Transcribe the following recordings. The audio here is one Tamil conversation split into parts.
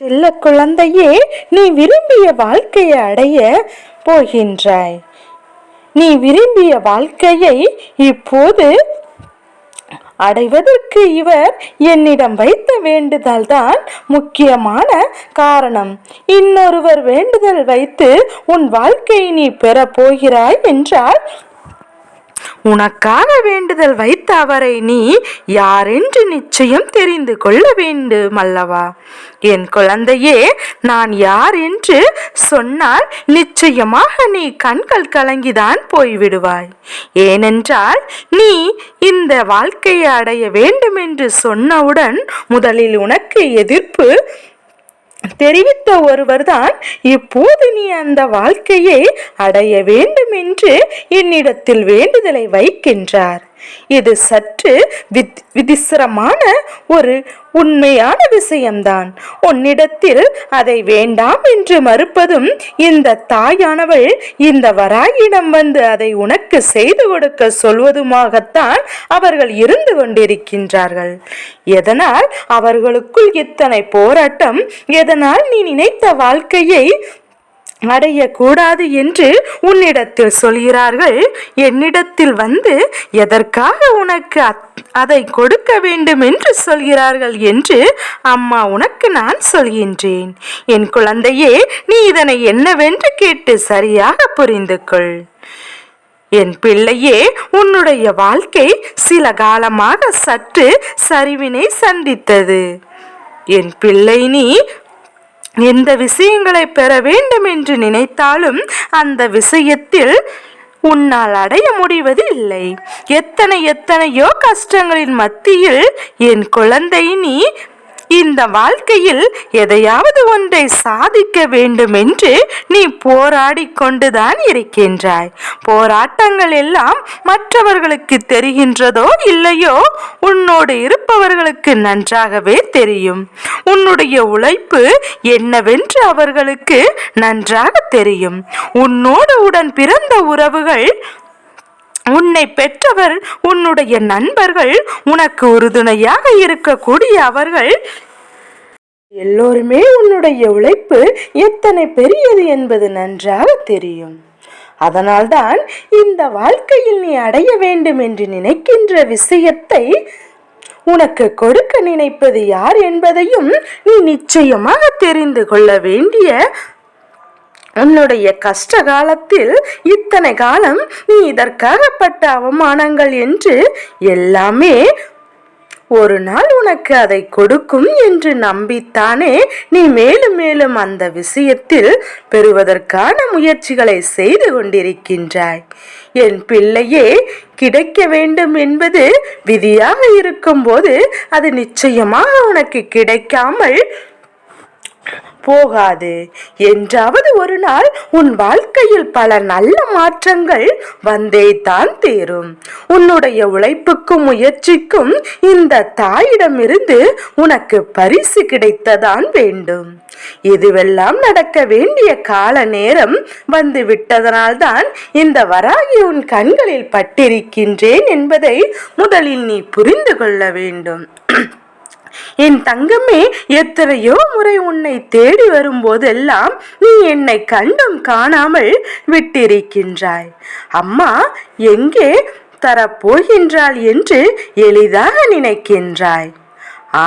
செல்ல குழந்தையே நீ விரும்பிய வாழ்க்கையை அடைய போகின்றாய். நீ விரும்பிய வாழ்க்கையை இப்போது அடைவதற்கு இவர் என்னிடம் வைத்த வேண்டுதல் தான் முக்கியமான காரணம். இன்னொருவர் வேண்டுதல் வைத்து உன் வாழ்க்கையை நீ பெறப் போகிறாய் என்றால் உனக்காக வேண்டுதல் வைத்த அவரை நீ யாரென்று நிச்சயம் தெரிந்து கொள்ள வேண்டும் அல்லவா? என் குழந்தையே நான் யார் என்று சொன்னால் நிச்சயமாக நீ கண்கள் கலங்கிதான் போய்விடுவாய். ஏனென்றால் நீ இந்த வாழ்க்கையை அடைய வேண்டும் என்று சொன்னவுடன் முதலில் உனக்கு எதிர்ப்பு தெரிவித்த ஒருவர்தான் இப்போது நீ அந்த வாழ்க்கையை அடைய வேண்டும் என்று என்னிடத்தில் வேண்டுதலை வைக்கின்றார். இது சற்று வித் விதிசிரமான ஒரு உண்மையான விஷயம்தான். உன்னிடத்தில் அதை வேண்டாம் என்று மறுப்பதும் இந்த தாயானவள் இந்த வராயிடம் வந்து அதை உனக்கு செய்து கொடுக்க சொல்வதுமாகத்தான் அவர்கள் இருந்து கொண்டிருக்கின்றார்கள். எதனால் அவர்களுக்குள் இத்தனை போராட்டம்? எதனால் நீ நினைத்த வாழ்க்கையை அடையக்கூடாது என்று உன்னிடத்தில் சொல்கிறார்கள். என்னிடத்தில் வந்து எதற்காக உனக்கு அதை கொடுக்க வேண்டும் என்று சொல்கிறார்கள் என்று அம்மா உனக்கு நான் சொல்கின்றேன். என் குழந்தையே நீ இதனை என்னவென்று கேட்டு சரியாக புரிந்து கொள் என் பிள்ளையே உன்னுடைய வாழ்க்கை சில காலமாக சற்று சரிவினை சந்தித்தது. என் பிள்ளை நீ எந்த விஷயங்களை பெற வேண்டும் என்று நினைத்தாலும் அந்த விஷயத்தில் உன்னால் அடைய முடிவது இல்லை எத்தனை எத்தனையோ கஷ்டங்களின் மத்தியில் என் குழந்தை நீ இந்த வாழ்க்கையில் எதையாவது ஒன்றை சாதிக்க வேண்டும் என்று நீ போராடி கொண்டுதான் இருக்கின்றாய். போராட்டங்கள் எல்லாம் மற்றவர்களுக்கு தெரிகின்றதோ இல்லையோ உன்னோடு இருப்பவர்களுக்கு நன்றாகவே தெரியும். உன்னுடைய உழைப்பு என்னவென்று அவர்களுக்கு நன்றாக தெரியும். உன்னோடு உடன் பிறந்த உறவுகள் உன்னை பெற்றவர் உன்னுடைய நண்பர்கள் உனக்கு உறுதுணையாக இருக்கக்கூடிய அவர்கள். எல்லோருமே உன்னுடைய உழைப்பு எத்தனை பெரியது என்பது நன்றாக தெரியும். அதனால்தான் இந்த வாழ்க்கையில் நீ அடைய வேண்டும் என்று நினைக்கின்ற விஷயத்தை உனக்கு கொடுக்க நினைப்பது யார் என்பதையும் நீ நிச்சயமாக தெரிந்து கொள்ள வேண்டிய உன்னுடைய கஷ்ட காலத்தில் இத்தனை காலம் நீ இதற்காகப்பட்ட அவமானங்கள் என்று எல்லாமே ஒரு நாள் உனக்கு அதை கொடுக்கும் என்று நம்பித்தானே நீ மேலும் மேலும் அந்த விஷயத்தில் பெறுவதற்கான முயற்சிகளை செய்து கொண்டிருக்கின்றாய். என் பிள்ளையே கிடைக்க வேண்டும் என்பது விதியாக இருக்கும்போது அது நிச்சயமாக உனக்கு கிடைக்காமல் போகாது. என்றாவது ஒரு நாள் உன் வாழ்க்கையில் பல நல்ல மாற்றங்கள் வந்தே தான் தேரும். உன்னுடைய உழைப்புக்கும் முயற்சிக்கும் இந்த தாயிடமிருந்து உனக்கு பரிசு கிடைத்ததான் வேண்டும். இதுவெல்லாம் நடக்க வேண்டிய கால நேரம் வந்து விட்டதனால்தான் இந்த வராகி உன் கண்களில் பட்டிருக்கின்றேன் என்பதை முதலில் நீ புரிந்து கொள்ள வேண்டும். என் தங்கமே எத்தனையோ முறை உன்னை தேடி வரும்போதெல்லாம் நீ என்னை கண்டும் காணாமல் விட்டிருக்கின்றாய். அம்மா எங்கே தரப்போகின்றாள் என்று எளிதாக நினைக்கின்றாய்.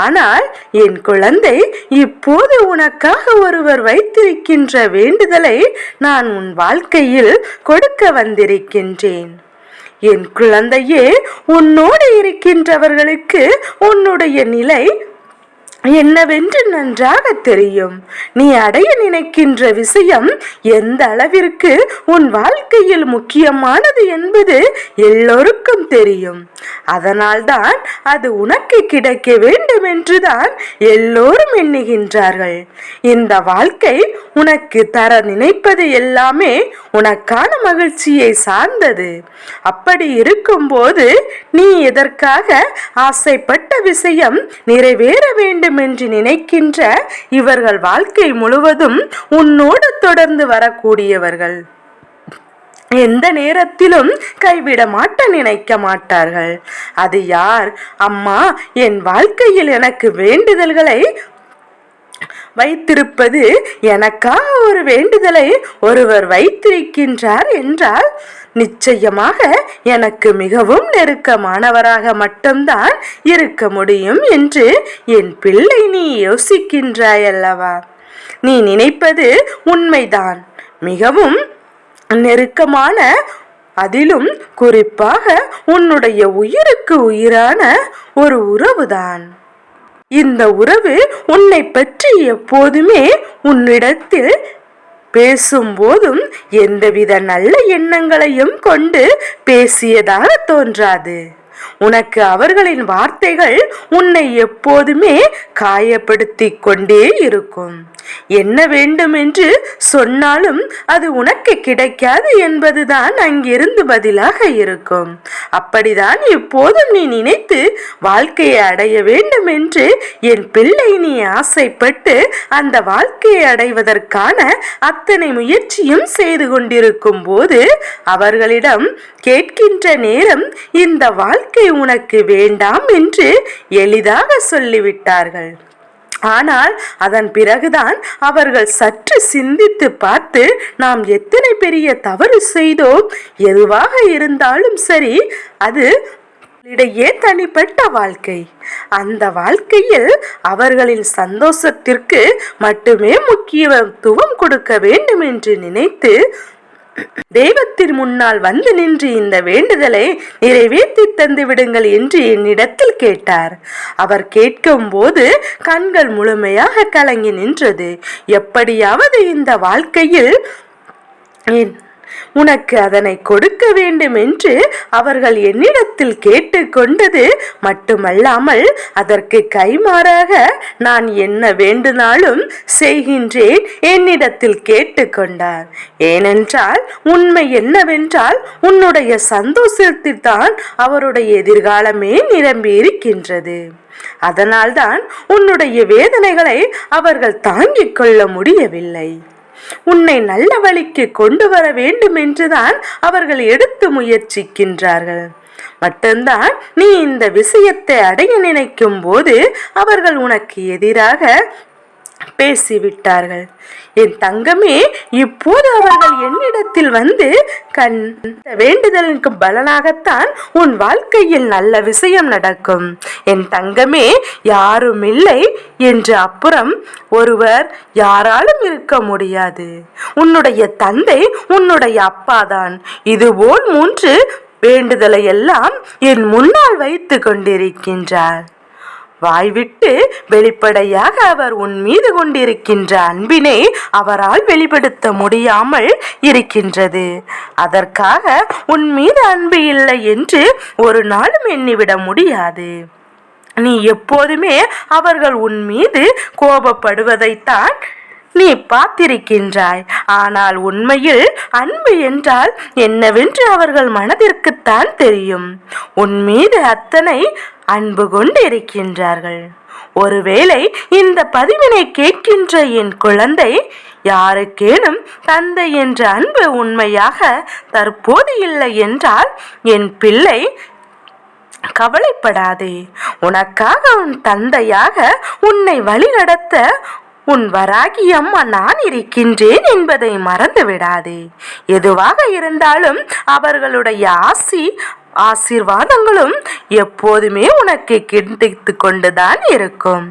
ஆனால் என் குழந்தை இப்போது உனக்காக ஒருவர் வைத்திருக்கின்ற வேண்டுதலை நான் உன் வாழ்க்கையில் கொடுக்க வந்திருக்கின்றேன். என் குழந்தையே உன்னோடு இருக்கின்றவர்களுக்கு உன்னுடைய நிலை என்னவென்று நன்றாக தெரியும். நீ அடைய நினைக்கின்ற விஷயம் எந்த அளவிற்கு உன் வாழ்க்கையில் முக்கியமானது என்பது எல்லோருக்கும் தெரியும். அதனால்தான் அது உனக்கு கிடைக்க வேண்டும் என்றுதான் எல்லோரும் எண்ணுகின்றார்கள். இந்த வாழ்க்கை உனக்கு தர நினைப்பது எல்லாமே உனக்கான மகிழ்ச்சியை சார்ந்தது. அப்படி இருக்கும்போது நீ எதற்காக ஆசைப்பட்ட விஷயம் நிறைவேற வேண்டும் வேண்டும் என்று நினைக்கின்ற இவர்கள் வாழ்க்கை முழுவதும் உன்னோடு தொடர்ந்து வரக்கூடியவர்கள். எந்த நேரத்திலும் கைவிட மாட்ட நினைக்க மாட்டார்கள். அது யார்? அம்மா என் வாழ்க்கையில் எனக்கு வேண்டுதல்களை வைத்திருப்பது எனக்காக ஒரு வேண்டுதலை ஒருவர் வைத்திருக்கின்றார் என்றால் நிச்சயமாக எனக்கு மிகவும் நெருக்கமானவராக மட்டும்தான் இருக்க முடியும் என்று என் பிள்ளை நீ யோசிக்கின்றாய் அல்லவா? நீ நினைப்பது உண்மைதான். மிகவும் நெருக்கமான அதிலும் குறிப்பாக உன்னுடைய உயிருக்கு உயிரான ஒரு உறவுதான். இந்த உறவு உன்னை பற்றி எப்போதுமே உன்னிடத்தில் பேசும்போதும் எந்தவித நல்ல எண்ணங்களையும் கொண்டு பேசியதாக தோன்றாது. உனக்கு அவர்களின் வார்த்தைகள் உன்னை எப்போதுமே காயப்படுத்திக் கொண்டே இருக்கும். என்ன வேண்டும் என்று சொன்னாலும் அது உனக்கு கிடைக்காது என்பதுதான் அங்கிருந்து பதிலாக இருக்கும். அப்படிதான் இப்போதும் நீ நினைத்து வாழ்க்கையை அடைய வேண்டும் என்று என் பிள்ளை நீ ஆசைப்பட்டு அந்த வாழ்க்கையை அடைவதற்கான அத்தனை முயற்சியும் செய்து கொண்டிருக்கும் போது அவர்களிடம் கேட்கின்ற நேரம் இந்த வாழ்க்கை உனக்கு வேண்டாம் என்று எளிதாக சொல்லிவிட்டார்கள். ஆனால் அதன் பிறகுதான் அவர்கள் சற்று சிந்தித்து பார்த்து நாம் எத்தனை பெரிய தவறு செய்தோம் எதுவாக இருந்தாலும் சரி அது இடையே தனிப்பட்ட வாழ்க்கை. அந்த வாழ்க்கையில் அவர்களின் சந்தோஷத்திற்கு மட்டுமே முக்கியத்துவம் கொடுக்க வேண்டும் என்று நினைத்து தெய்வத்தின் முன்னால் வந்து நின்று இந்த வேண்டுதலை நிறைவேற்றி தந்து விடுங்கள் என்று என்னிடத்தில் கேட்டார். அவர் கேட்கும் போது கண்கள் முழுமையாக கலங்கி நின்றது. எப்படியாவது இந்த வாழ்க்கையில் என் உனக்கு அதனை கொடுக்க வேண்டும் என்று அவர்கள் என்னிடத்தில் கேட்டுக்கொண்டது மட்டுமல்லாமல் அதற்கு கைமாறாக நான் என்ன வேண்டுனாலும் செய்கின்றேன் என்னிடத்தில் கேட்டுக்கொண்டார். ஏனென்றால் உண்மை என்னவென்றால் உன்னுடைய சந்தோஷத்தில் தான் அவருடைய எதிர்காலமே நிரம்பி இருக்கின்றது அதனால்தான் உன்னுடைய வேதனைகளை அவர்கள் தாங்கிக் கொள்ள முடியவில்லை. உன்னை நல்ல வழிக்கு கொண்டு வர வேண்டும் என்றுதான் அவர்கள் எடுத்து முயற்சிக்கின்றார்கள். மட்டும்தான் நீ இந்த விஷயத்தை அடைய நினைக்கும் போது அவர்கள் உனக்கு எதிராக பேசிவிட்டார்கள். என் தங்கமே இப்போது அவர்கள் என்னிடத்தில் வந்து கண் வேண்டுதலுக்கு பலனாகத்தான் உன் வாழ்க்கையில் நல்ல விஷயம் நடக்கும். என் தங்கமே யாரும் இல்லை என்று அப்புறம் ஒருவர் யாராலும் இருக்க முடியாது. உன்னுடைய தந்தை உன்னுடைய அப்பாதான். இதுபோல் மூன்று வேண்டுதலை எல்லாம் என் முன்னால் வைத்து கொண்டிருக்கின்றார். வாய்விட்டு வெளிப்படையாக அவர் உன் மீது கொண்டிருக்கின்ற அன்பினை அவரால் வெளிப்படுத்த முடியாமல் இருக்கின்றது. அதற்காக உன் மீது அன்பு இல்லை என்று ஒரு நாளும் எண்ணிவிட முடியாது. நீ எப்போதுமே அவர்கள் உன் மீது கோபப்படுவதைத்தான் நீ பார்த்திருக்கின்றாய். ஆனால் உண்மையில் அன்பு என்றால் என்னவென்று அவர்கள் மனதிற்குத்தான் தெரியும். உன் மீது அத்தனை அன்பு கொண்டு இருக்கின்றார்கள் ஒருவேளை இந்த பதிவினை கேட்கின்ற என் குழந்தை யாருக்கேனும் தந்தை என்ற அன்பு உண்மையாக தற்போது இல்லை என்றால் என் பிள்ளை கவலைப்படாதே. உனக்காக உன் தந்தையாக உன்னை வழிநடத்த உன் வராகி அம்மா நான் இருக்கின்றேன் என்பதை மறந்து விடாதே எதுவாக இருந்தாலும் அவர்களுடைய ஆசி ஆசீர்வாதங்களும் எப்போதுமே உனக்கு கிடைத்து கொண்டுதான் இருக்கும்.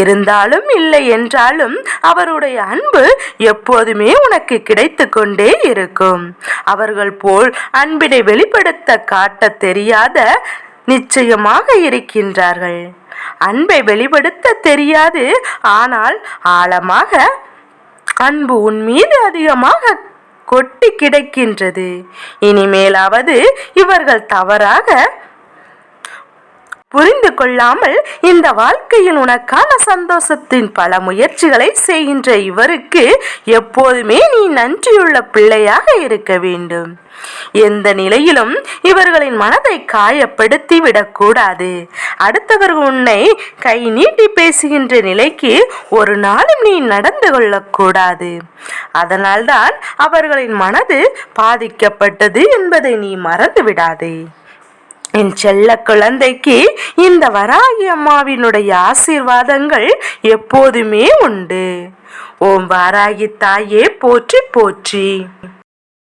இருந்தாலும் இல்லை என்றாலும் அவருடைய அன்பு எப்போதுமே உனக்கு கிடைத்து கொண்டே இருக்கும். அவர்கள் போல் அன்பினை வெளிப்படுத்த காட்ட தெரியாத நிச்சயமாக இருக்கின்றார்கள். அன்பை வெளிப்படுத்த தெரியாது. ஆனால் ஆழமாக அன்பு உன் மீது அதிகமாக கொட்டி கிடக்கின்றது. இனிமேலாவது இவர்கள் தவறாக புரிந்து கொள்ளாமல் இந்த வாழ்க்கையில் உனக்கான சந்தோஷத்தின் பல முயற்சிகளை செய்கின்ற இவருக்கு எப்போதுமே நீ நன்றியுள்ள பிள்ளையாக இருக்க வேண்டும். எந்த நிலையிலும் இவர்களின் மனதை காயப்படுத்தி விடக்கூடாது அடுத்தவர் உன்னை கை நீட்டி பேசுகின்ற நிலைக்கு ஒரு நாளும் நீ நடந்து கொள்ளக்கூடாது அதனால்தான் அவர்களின் மனது பாதிக்கப்பட்டது என்பதை நீ மறந்து விடாதே என் செல்ல குழந்தைக்கு இந்த வராகி அம்மாவினுடைய ஆசீர்வாதங்கள் எப்போதுமே உண்டு. ஓம் வாராகி தாயே போற்றி போற்றி.